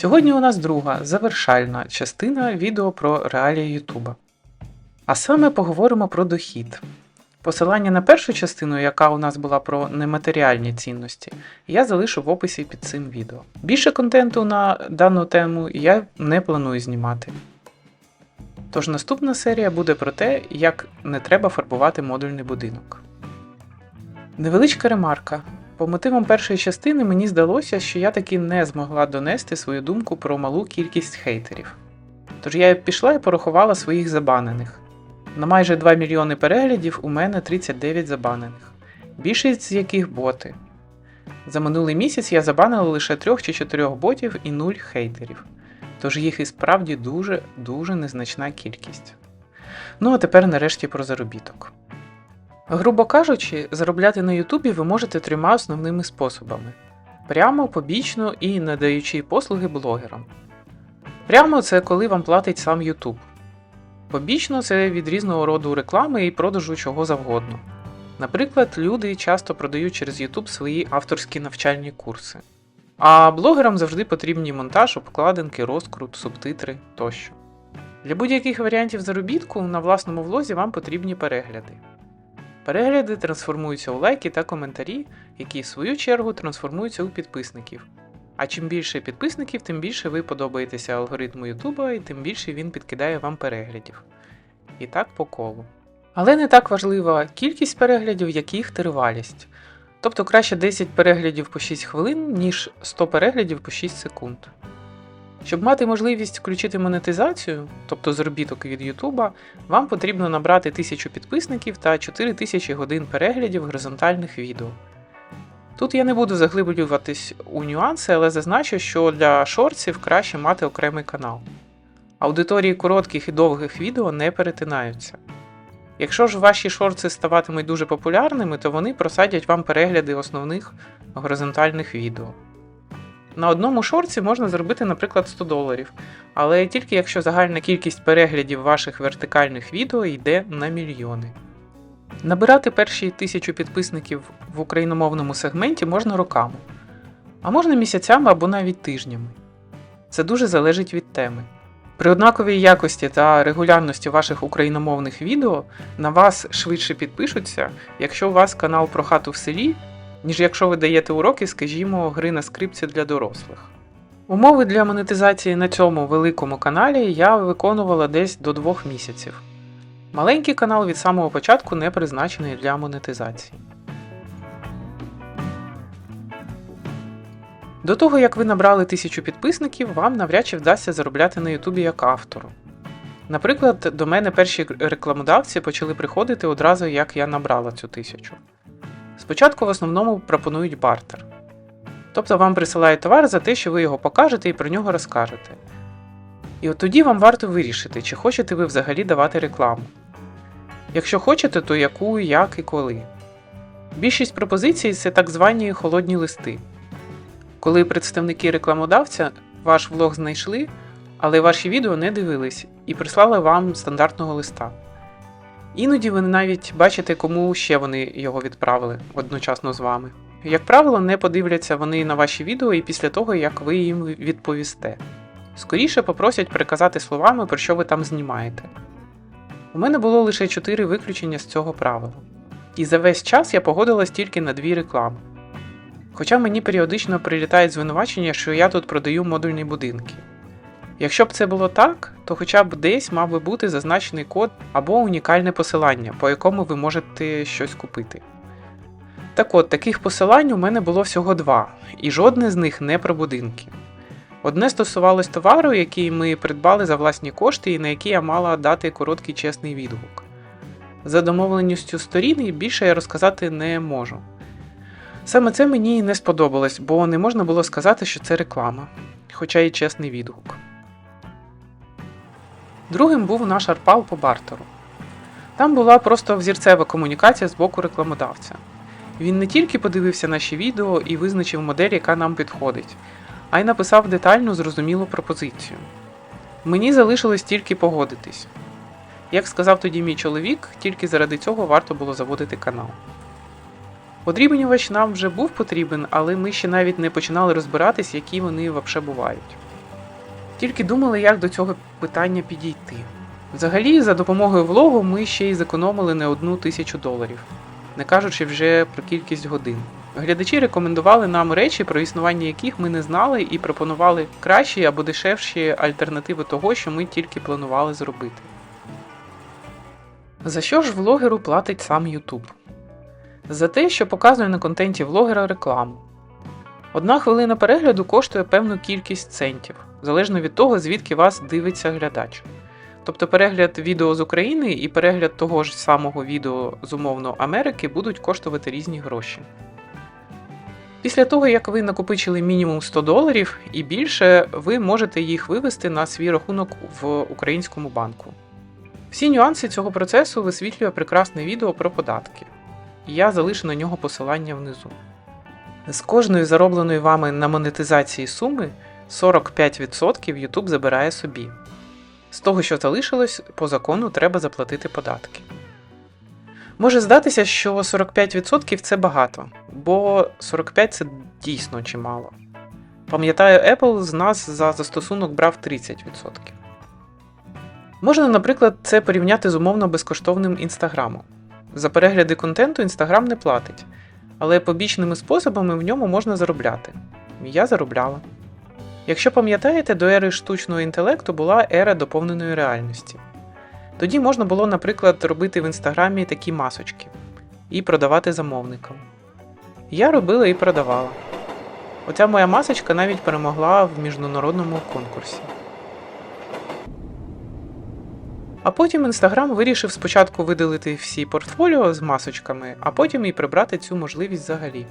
Сьогодні у нас друга завершальна частина відео про реалії Ютуба. А саме поговоримо про дохід. Посилання на першу частину, яка у нас була про нематеріальні цінності, я залишу в описі під цим відео. Більше контенту на дану тему я не планую знімати. Тож наступна серія буде про те, як не треба фарбувати модульний будинок. Невеличка ремарка. По мотивам першої частини мені здалося, що я таки не змогла донести свою думку про малу кількість хейтерів. Тож я пішла і порахувала своїх забанених. На майже 2 мільйони переглядів у мене 39 забанених, більшість з яких боти. За минулий місяць я забанила лише 3 чи 4 ботів і 0 хейтерів, тож їх і справді дуже-дуже незначна кількість. Ну а тепер нарешті про заробіток. Грубо кажучи, заробляти на Ютубі ви можете трьома основними способами: прямо, побічно і надаючи послуги блогерам. Прямо це коли вам платить сам Ютуб. Побічно це від різного роду реклами і продажу чого завгодно. Наприклад, люди часто продають через YouTube свої авторські навчальні курси. А блогерам завжди потрібні монтаж, обкладинки, розкрут, субтитри тощо. Для будь-яких варіантів заробітку на власному влозі вам потрібні перегляди. Перегляди трансформуються у лайки та коментарі, які в свою чергу трансформуються у підписників. А чим більше підписників, тим більше ви подобаєтеся алгоритму Ютуба і тим більше він підкидає вам переглядів. І так по колу. Але не так важлива кількість переглядів, як їх тривалість. Тобто краще 10 переглядів по 6 хвилин, ніж 100 переглядів по 6 секунд. Щоб мати можливість включити монетизацію, тобто заробіток від Ютуба, вам потрібно набрати 1000 підписників та 4000 годин переглядів горизонтальних відео. Тут я не буду заглиблюватись у нюанси, але зазначу, що для шортсів краще мати окремий канал. Аудиторії коротких і довгих відео не перетинаються. Якщо ж ваші шорти ставатимуть дуже популярними, то вони просадять вам перегляди основних горизонтальних відео. На одному шорці можна зробити, наприклад, 100 доларів, але тільки якщо загальна кількість переглядів ваших вертикальних відео йде на мільйони. Набирати перші тисячу підписників в україномовному сегменті можна роками, а можна місяцями або навіть тижнями. Це дуже залежить від теми. При однаковій якості та регулярності ваших україномовних відео на вас швидше підпишуться, якщо у вас канал про хату в селі, ніж якщо ви даєте уроки, скажімо, гри на скрипці для дорослих. Умови для монетизації на цьому великому каналі я виконувала десь до двох місяців. Маленький канал від самого початку не призначений для монетизації. До того, як ви набрали тисячу підписників, вам навряд чи вдасться заробляти на Ютубі як автору. Наприклад, до мене перші рекламодавці почали приходити одразу, як я набрала цю тисячу. Спочатку в основному пропонують бартер. Тобто вам присилають товар за те, що ви його покажете і про нього розкажете. І от тоді вам варто вирішити, чи хочете ви взагалі давати рекламу. Якщо хочете, то яку, як і коли. Більшість пропозицій це так звані холодні листи. Коли представники рекламодавця ваш влог знайшли, але ваші відео не дивились і прислали вам стандартного листа. Іноді ви навіть бачите, кому ще вони його відправили одночасно з вами. Як правило, не подивляться вони на ваші відео і після того, як ви їм відповісте. Скоріше попросять переказати словами, про що ви там знімаєте. У мене було лише 4 виключення з цього правила. І за весь час я погодилась тільки на дві реклами. Хоча мені періодично прилітають звинувачення, що я тут продаю модульні будинки. Якщо б це було так, то хоча б десь мав би бути зазначений код або унікальне посилання, по якому ви можете щось купити. Так от, таких посилань у мене було всього два, і жодне з них не про будинки. Одне стосувалось товару, який ми придбали за власні кошти і на який я мала дати короткий чесний відгук. За домовленістю сторін більше я розказати не можу. Саме це мені не сподобалось, бо не можна було сказати, що це реклама, хоча й чесний відгук. Другим був наш арпал по бартеру. Там була просто взірцева комунікація з боку рекламодавця. Він не тільки подивився наші відео і визначив модель, яка нам підходить, а й написав детальну зрозумілу пропозицію. Мені залишилось тільки погодитись. Як сказав тоді мій чоловік, тільки заради цього варто було заводити канал. Подрібнювач нам вже був потрібен, але ми ще навіть не починали розбиратись, які вони взагалі бувають. Тільки думали, як до цього питання підійти. Взагалі, за допомогою влогу ми ще й зекономили не одну тисячу доларів, не кажучи вже про кількість годин. Глядачі рекомендували нам речі, про існування яких ми не знали, і пропонували кращі або дешевші альтернативи того, що ми тільки планували зробити. За що ж влогеру платить сам YouTube? За те, що показує на контенті влогера рекламу. Одна хвилина перегляду коштує певну кількість центів, залежно від того, звідки вас дивиться глядач. Тобто перегляд відео з України і перегляд того ж самого відео з умовно Америки будуть коштувати різні гроші. Після того, як ви накопичили мінімум 100 доларів і більше, ви можете їх вивести на свій рахунок в українському банку. Всі нюанси цього процесу висвітлює прекрасне відео про податки. Я залишу на нього посилання внизу. З кожної заробленої вами на монетизації суми 45% YouTube забирає собі. З того, що залишилось, по закону треба заплатити податки. Може здатися, що 45% це багато, бо 45% це дійсно чимало. Пам'ятаю, Apple з нас за застосунок брав 30%. Можна, наприклад, це порівняти з умовно безкоштовним інстаграмом. За перегляди контенту Інстаграм не платить, але побічними способами в ньому можна заробляти. Я заробляла. Якщо пам'ятаєте, до ери штучного інтелекту була ера доповненої реальності. Тоді можна було, наприклад, робити в інстаграмі такі масочки і продавати замовникам. Я робила і продавала. Оця моя масочка навіть перемогла в міжнародному конкурсі. А потім Інстаграм вирішив спочатку видалити всі портфоліо з масочками, а потім і прибрати цю можливість взагалі.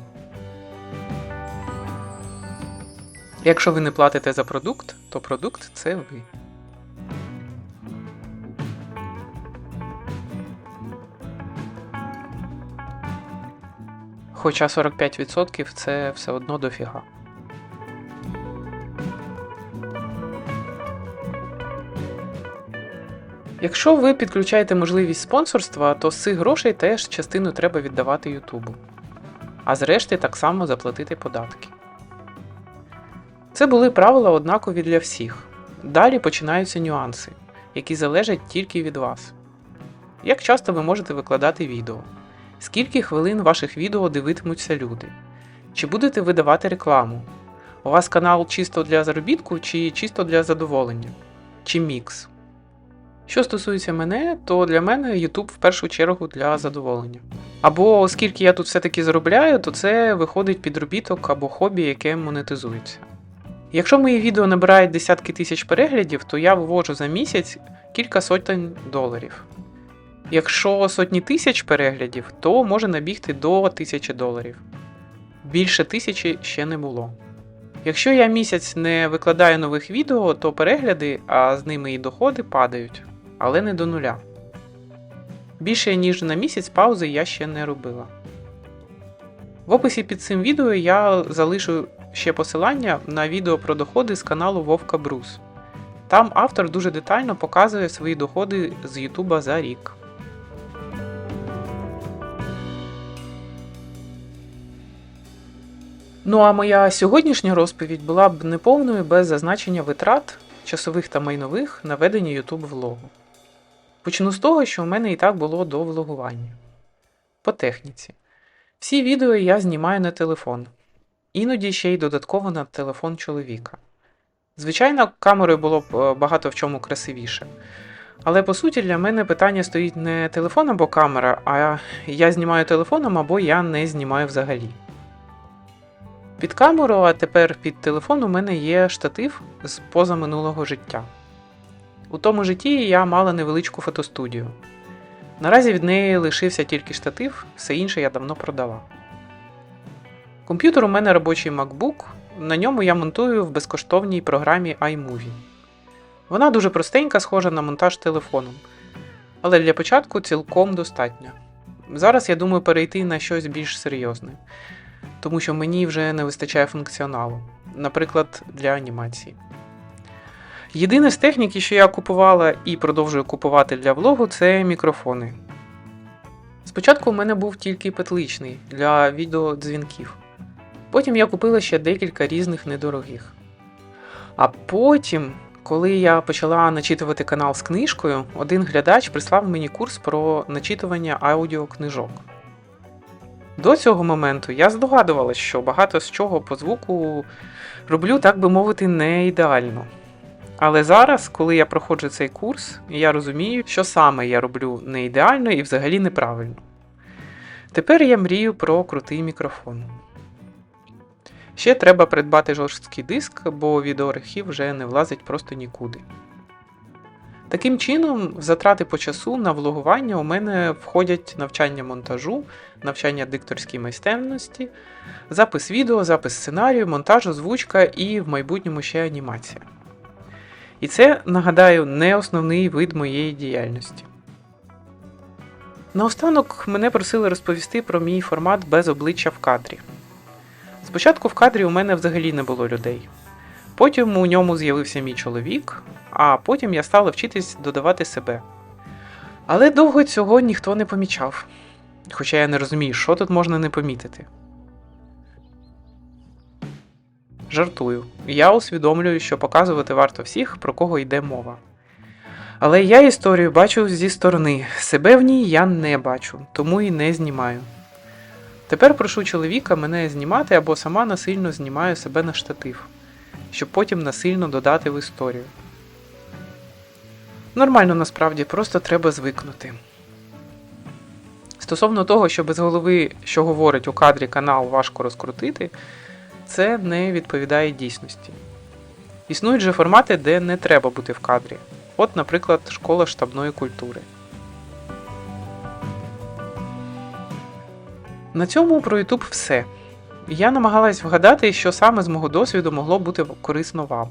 Якщо ви не платите за продукт, то продукт це ви. Хоча 45% це все одно дофіга. Якщо ви підключаєте можливість спонсорства, то з цих грошей теж частину треба віддавати Ютубу. А зрешти так само заплатити податки. Це були правила однакові для всіх. Далі починаються нюанси, які залежать тільки від вас. Як часто ви можете викладати відео? Скільки хвилин ваших відео дивитимуться люди? Чи будете ви давати рекламу? У вас канал чисто для заробітку чи чисто для задоволення? Чи мікс? Що стосується мене, то для мене YouTube в першу чергу для задоволення. Або оскільки я тут все-таки заробляю, то це виходить підробіток або хобі, яке монетизується. Якщо мої відео набирають десятки тисяч переглядів, то я вивожу за місяць кілька сотень доларів. Якщо сотні тисяч переглядів, то може набігти до тисячі доларів. Більше тисячі ще не було. Якщо я місяць не викладаю нових відео, то перегляди, а з ними і доходи падають, але не до нуля. Більше ніж на місяць паузи я ще не робила. В описі під цим відео я залишу ще посилання на відео про доходи з каналу Вовка Брус. Там автор дуже детально показує свої доходи з Ютуба за рік. Ну а моя сьогоднішня розповідь була б неповною без зазначення витрат, часових та майнових на ведення YouTube влогу. Почну з того, що у мене і так було до влогування. По техніці. Всі відео я знімаю на телефон, іноді ще й додатково на телефон чоловіка. Звичайно, камерою було б е, багато в чому красивіше. Але по суті для мене питання стоїть не телефон або камера, а я знімаю телефоном або я не знімаю взагалі. Під камеру, а тепер під телефон у мене є штатив з позаминулого життя. У тому житті я мала невеличку фотостудію. Наразі від неї лишився тільки штатив, все інше я давно продала. Комп'ютер у мене робочий MacBook, на ньому я монтую в безкоштовній програмі iMovie. Вона дуже простенька, схожа на монтаж телефоном, але для початку цілком достатньо. Зараз я думаю перейти на щось більш серйозне, тому що мені вже не вистачає функціоналу, наприклад, для анімації. Єдине з техніки, що я купувала і продовжую купувати для влогу, це мікрофони. Спочатку у мене був тільки петличний для відеодзвінків. Потім я купила ще декілька різних недорогих. А потім, Коли я почала начитувати канал з книжкою, один глядач прислав мені курс про начитування аудіокнижок. До цього моменту я здогадувалася, що багато з чого по звуку роблю, так би мовити, не ідеально. Але зараз, коли я проходжу цей курс, я розумію, що саме я роблю не ідеально і взагалі неправильно. Тепер я мрію про крутий мікрофон. Ще треба придбати жорсткий диск, бо відеоархів вже не влазить просто нікуди. Таким чином, затрати по часу на влогування у мене входять навчання монтажу, навчання дикторській майстерності, запис відео, запис сценарію, монтаж, озвучка і в майбутньому ще анімація. І це, нагадаю, не основний вид моєї діяльності. Наостанок мене просили розповісти про мій формат без обличчя в кадрі. Спочатку в кадрі у мене взагалі не було людей. Потім у ньому з'явився мій чоловік, а потім я стала вчитись додавати себе. Але довго цього ніхто не помічав. Хоча я не розумію, що тут можна не помітити. Жартую. Я усвідомлюю, що показувати варто всіх, про кого йде мова. Але я історію бачу зі сторони. Себе в ній я не бачу, тому і не знімаю. Тепер прошу чоловіка мене знімати або сама насильно знімаю себе на штатив, щоб потім насильно додати в історію. Нормально насправді, просто треба звикнути. Стосовно того, що без голови, що говорить у кадрі канал важко розкрутити, це не відповідає дійсності. Існують же формати, де не треба бути в кадрі. От, наприклад, школа штабної культури. На цьому про YouTube все. Я намагалась вгадати, що саме з мого досвіду могло бути корисно вам.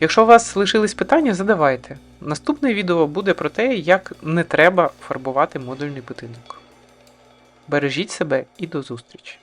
Якщо у вас лишились питання, задавайте. Наступне відео буде про те, як не треба фарбувати модульний будинок. Бережіть себе і до зустрічі!